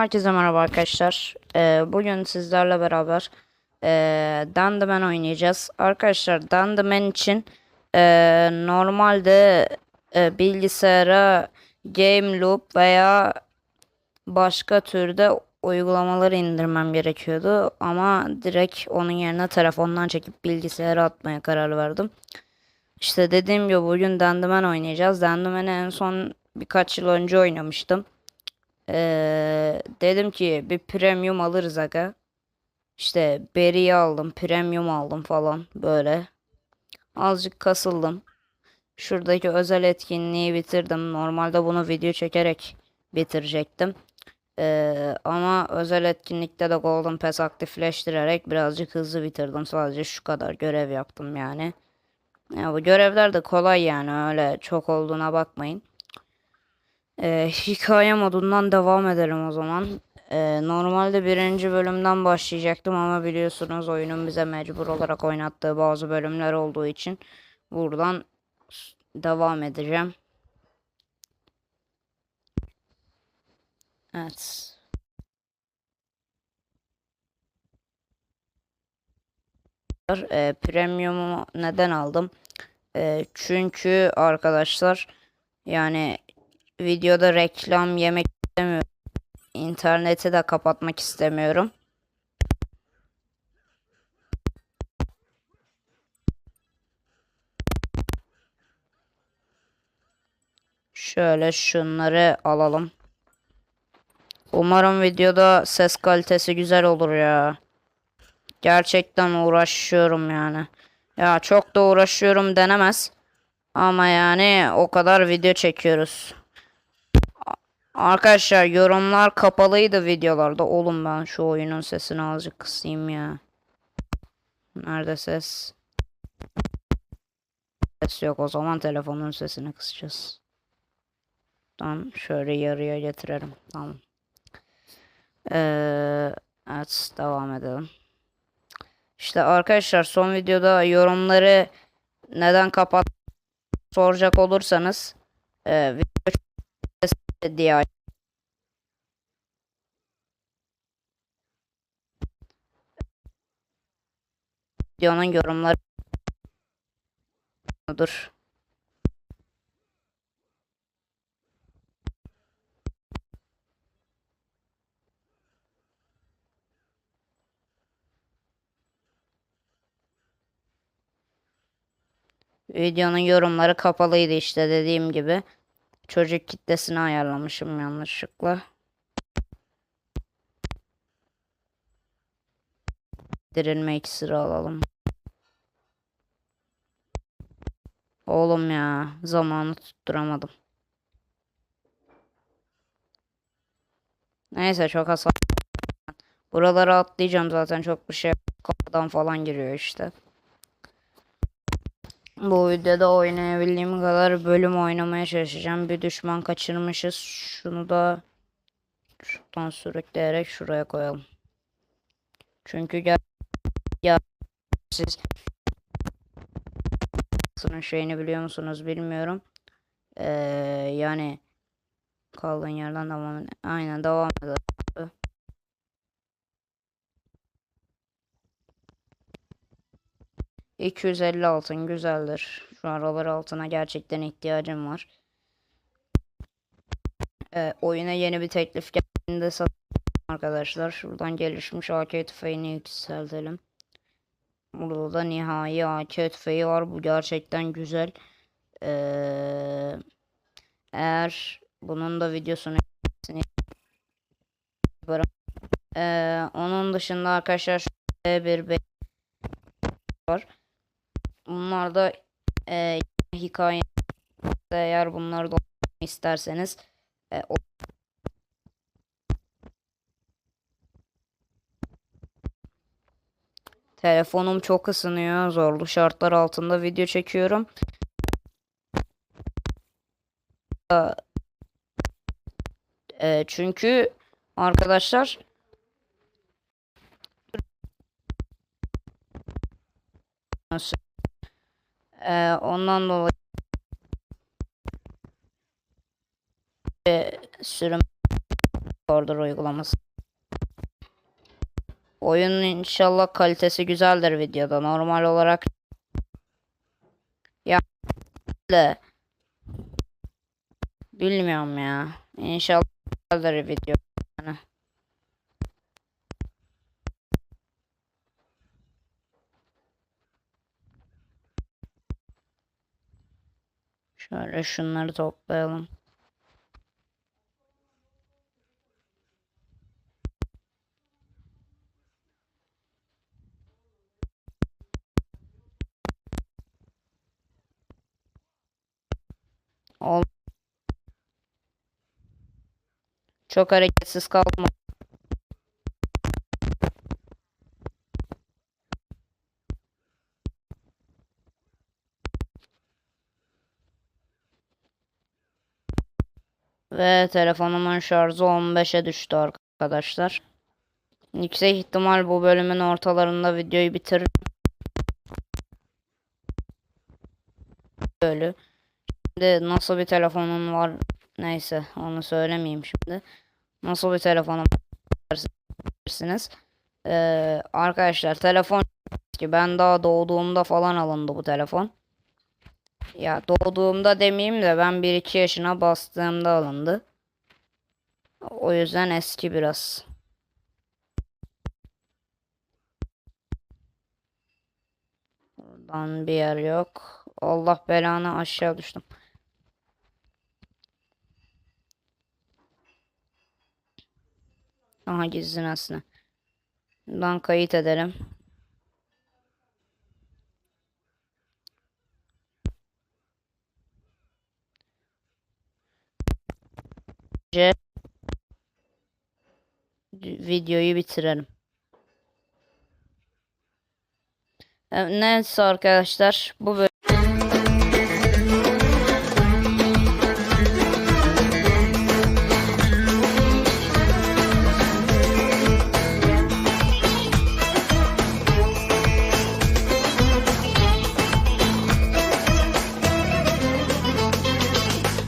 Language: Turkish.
Herkese merhaba arkadaşlar. Ee, bugün sizlerle beraber e, Dandyman oynayacağız. Arkadaşlar Dandyman için e, normalde e, bilgisayara Game Loop veya başka türde uygulamaları indirmem gerekiyordu. Ama direkt onun yerine telefondan çekip bilgisayara atmaya karar verdim. İşte dediğim gibi bugün Dandyman oynayacağız. Dandyman'ı en son birkaç yıl önce oynamıştım. Ee, dedim ki bir premium alırız aga. İşte Berry'i aldım, premium aldım falan böyle. Azıcık kasıldım. Şuradaki özel etkinliği bitirdim. Normalde bunu video çekerek bitirecektim. Ee, ama özel etkinlikte de Golden Pass aktifleştirerek birazcık hızlı bitirdim. Sadece şu kadar görev yaptım yani. Ya bu görevler de kolay yani öyle çok olduğuna bakmayın. Ee, hikaye modundan devam edelim o zaman. Ee, normalde birinci bölümden başlayacaktım ama biliyorsunuz oyunun bize mecbur olarak oynattığı bazı bölümler olduğu için buradan devam edeceğim. Evet. Ee, premium'u neden aldım? Ee, çünkü arkadaşlar yani videoda reklam yemek istemiyorum. İnterneti de kapatmak istemiyorum. Şöyle şunları alalım. Umarım videoda ses kalitesi güzel olur ya. Gerçekten uğraşıyorum yani. Ya çok da uğraşıyorum denemez. Ama yani o kadar video çekiyoruz. Arkadaşlar yorumlar kapalıydı videolarda. Oğlum ben şu oyunun sesini azıcık kısayım ya. Nerede ses? Ses yok o zaman telefonun sesini kısacağız. Tamam şöyle yarıya getirelim. Tamam. Ee, evet devam edelim. İşte arkadaşlar son videoda yorumları neden kapat soracak olursanız e, diye videonun yorumları dur. Videonun yorumları kapalıydı işte dediğim gibi. Çocuk kitlesini ayarlamışım yanlışlıkla. Dirilme iksiri alalım. Oğlum ya zamanı tutturamadım. Neyse çok hasar. Buraları atlayacağım zaten çok bir şey kapıdan falan giriyor işte. Bu videoda oynayabildiğim kadar bölüm oynamaya çalışacağım. Bir düşman kaçırmışız. Şunu da şuradan sürükleyerek şuraya koyalım. Çünkü gel ya siz şeyini biliyor musunuz bilmiyorum. Ee, yani kaldığın yerden devam Aynen devam edelim. ...250 altın güzeldir. Şu aralar altına gerçekten ihtiyacım var. Ee, oyuna yeni bir teklif geldiğinde satın arkadaşlar. Şuradan gelişmiş AK tüfeğini yükseltelim. Burada da nihai AK tüfeği var. Bu gerçekten güzel. Ee, eğer bunun da videosunu. Ee, onun dışında arkadaşlar şöyle bir var. Bunlar da e, hikaye eğer bunları da isterseniz e, o- Telefonum çok ısınıyor. Zorlu şartlar altında video çekiyorum. E, çünkü arkadaşlar Nasıl? E, ondan dolayı sürüm Order uygulaması. Oyunun inşallah kalitesi güzeldir videoda. Normal olarak ya bilmiyorum ya. İnşallah güzeldir video. Yani. Şöyle şunları toplayalım. Çok hareketsiz kalma. Ve telefonumun şarjı 15'e düştü arkadaşlar. Yüksek ihtimal bu bölümün ortalarında videoyu bitiririm. Böyle. Şimdi nasıl bir telefonun var neyse onu söylemeyeyim şimdi. Nasıl bir telefonum dersiniz. Ee, arkadaşlar telefon ki ben daha doğduğumda falan alındı bu telefon. Ya doğduğumda demeyeyim de ben 1-2 yaşına bastığımda alındı. O yüzden eski biraz. Buradan bir yer yok. Allah belanı aşağı düştüm. Aha gizli nesne. Buradan kayıt edelim. C videoyu bitirelim. Evet, Neyse arkadaşlar bu bölüm